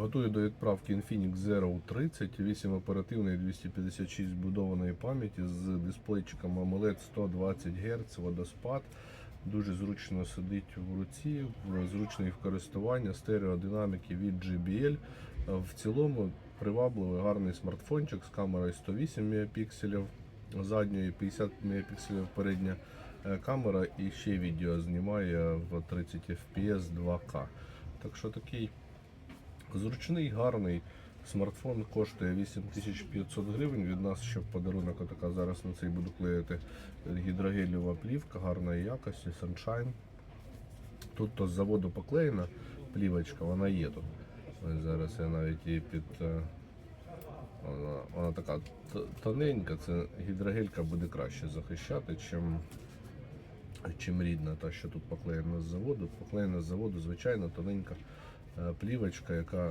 Готую до відправки Infinix Zero 30, 8 оперативної 256 будованої пам'яті з дисплейчиком AMOLED 120 Гц, водоспад. Дуже зручно сидить в руці, зручний в користуванні, стереодинаміки від JBL. В цілому привабливий гарний смартфончик з камерою 108 мегапікселів, задньої 50 мегапікселів передня е, камера і ще відео знімає в 30 FPS 2К. Так що такий Зручний, гарний смартфон коштує 8500 гривень. Від нас ще в подарунок отака зараз на цей буду клеїти гідрогелєва плівка гарної якості, Sunshine. Тут то з заводу поклеєна плівочка, вона є тут. Ось зараз я навіть її під. е, Вона, вона така тоненька, це гідрогелька буде краще захищати, чим, чим рідна, та що тут поклеєна з заводу. Поклеєна з заводу, звичайно, тоненька плівочка, яка